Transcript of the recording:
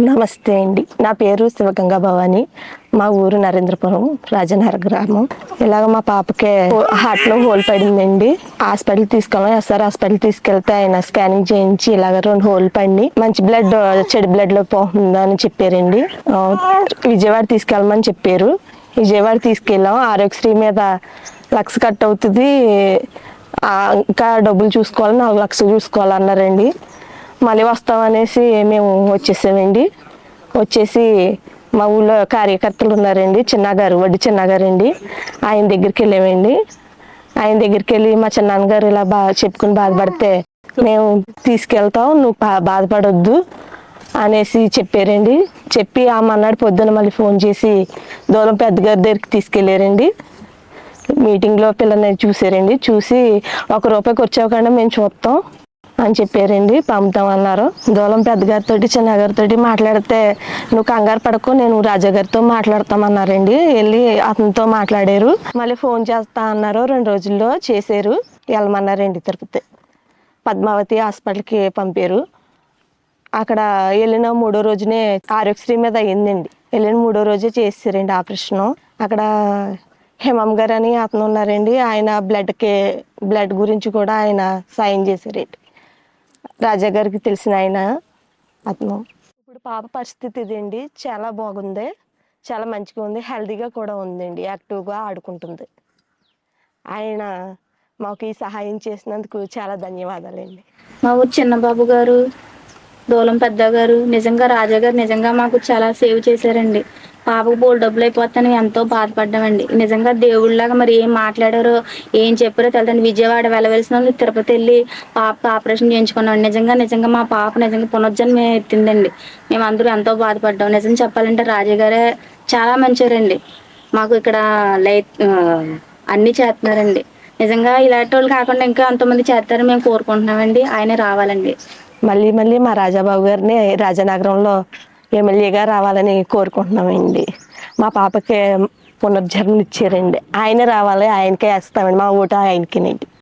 నమస్తే అండి. నా పేరు శివగంగా భవాని. మా ఊరు నరేంద్రపురం రాజనగర గ్రామం. ఇలాగ మా పాపకే హార్ట్లో హోల్ పడిందండి. హాస్పిటల్ తీసుకెళ్ళాం. ఎస్ఆర్ హాస్పిటల్ తీసుకెళ్తే ఆయన స్కానింగ్ చేయించి ఇలాగ రెండు హోల్ పడి మంచి బ్లడ్ చెడు బ్లడ్లో పోతుందని చెప్పారండి. విజయవాడ తీసుకెళ్ళమని చెప్పారు. విజయవాడ తీసుకెళ్ళాం. ఆరోగ్యశ్రీ మీద లక్ష కట్ అవుతుంది. ఇంకా డబ్బులు చూసుకోవాలి? నాలుగు లక్షలు చూసుకోవాలన్నారండి మళ్ళీ వస్తామనేసి మేము వచ్చేసామండి. వచ్చేసి మా ఊళ్ళో కార్యకర్తలు ఉన్నారండి. చిన్నగారు వడ్డీ చిన్నగారండి. ఆయన దగ్గరికి వెళ్ళామండి. ఆయన దగ్గరికి వెళ్ళి మా చిన్నాన్నగారు ఇలా బాగా చెప్పుకుని బాధపడితే మేము తీసుకెళ్తాం నువ్వు బా- బాధపడొద్దు అనేసి చెప్పారండి. చెప్పి ఆ మన్నాడు పొద్దున మళ్ళీ ఫోన్ చేసి దూరం పెద్దగారి దగ్గరికి తీసుకెళ్ళారండి. మీటింగ్లో పిల్లల్ని చూసారండి. చూసి ఒక రూపాయి వచ్చాకుండా మేము చూస్తాం. అని చెప్పారండి. పంపుతామన్నారు దూలం పెద్దగారితో చిన్నగారితో మాట్లాడితే నువ్వు కంగారు పడకు నేను రాజాగారితో మాట్లాడతామన్నారండి వెళ్ళి అతనితో మాట్లాడారు. మళ్ళీ ఫోన్ చేస్తా అన్నారు. రెండు రోజుల్లో చేశారు. వెళ్ళమన్నారండి తిరుపతి. పద్మావతి హాస్పిటల్కి పంపారు. అక్కడ వెళ్ళిన మూడో రోజునే ఆరోగ్యశ్రీ మీద అయ్యిందండి. వెళ్ళిన మూడో రోజే చేసారండి ఆపరేషన్. అక్కడ హేమం గారు అని అతను ఉన్నారండి. ఆయన బ్లడ్కి బ్లడ్ గురించి కూడా ఆయన సాయం చేశారండి. రాజా గారికి తెలిసిన ఆయన అతను. ఇప్పుడు పాప పరిస్థితి ఇదండి. చాలా బాగుంది. చాలా మంచిగా ఉంది. హెల్తీగా కూడా ఉందండి. యాక్టివ్గా ఆడుకుంటుంది. ఆయన మాకు ఈ సహాయం చేసినందుకు చాలా ధన్యవాదాలండి. మా ఊరు చిన్నబాబు గారు దూలం పెద్ద గారు నిజంగా రాజా గారు నిజంగా మాకు చాలా సేవ్ చేశారండి. పాపకు బోల్ డబ్బులు అయిపోతాను ఎంతో బాధపడ్డామండి. నిజంగా దేవుళ్ళలాగా మరి ఏం మాట్లాడారో ఏం చెప్పారో తెలియదండి విజయవాడ వెళ్ళవలసిన వాళ్ళు తిరుపతి వెళ్ళి పాపకు ఆపరేషన్ చేయించుకున్నాం నిజంగా నిజంగా మా పాప నిజంగా పునర్జన్మ ఎత్తిందండి. మేము అందరూ ఎంతో బాధపడ్డాం. నిజం చెప్పాలంటే రాజా గారే చాలా మంచివారండి మాకు ఇక్కడ లై అన్నీ చేస్తున్నారండి నిజంగా ఇలాంటి వాళ్ళు కాకుండా ఇంకా ఎంతోమంది చేస్తారని మేము కోరుకుంటున్నామండి. ఆయనే రావాలండి. మళ్ళీ మళ్ళీ మా రాజాబాబు గారిని రాజానగరంలో ఎమ్మెల్యేగా రావాలని కోరుకుంటున్నామండి. మా పాపకి పునర్జన్మనిచ్చారండి ఆయన రావాలి ఆయనకే వేస్తామండి. మా ఓటు ఆయనకేనండి.